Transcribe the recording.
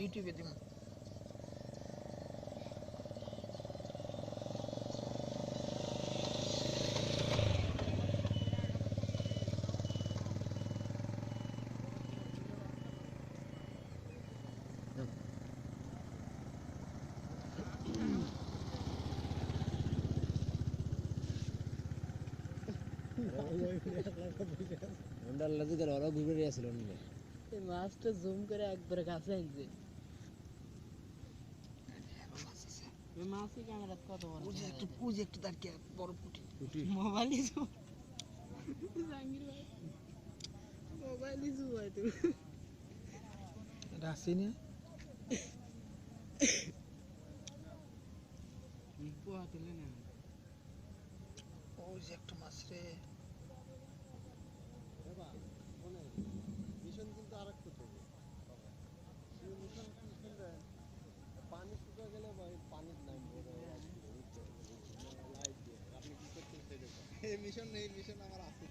YouTube ইテム মন্ডাল লজিদার অরা গুবেরিছিলনি এ মাসটা zoom করে একবারে 가ছাইন জি মাসি ক্যামেরা কত একটু মোবাইল ইজ জাঙ্গির ভাই না নিপো একটু মাছ রে মিশন এই মিশন আমার আছে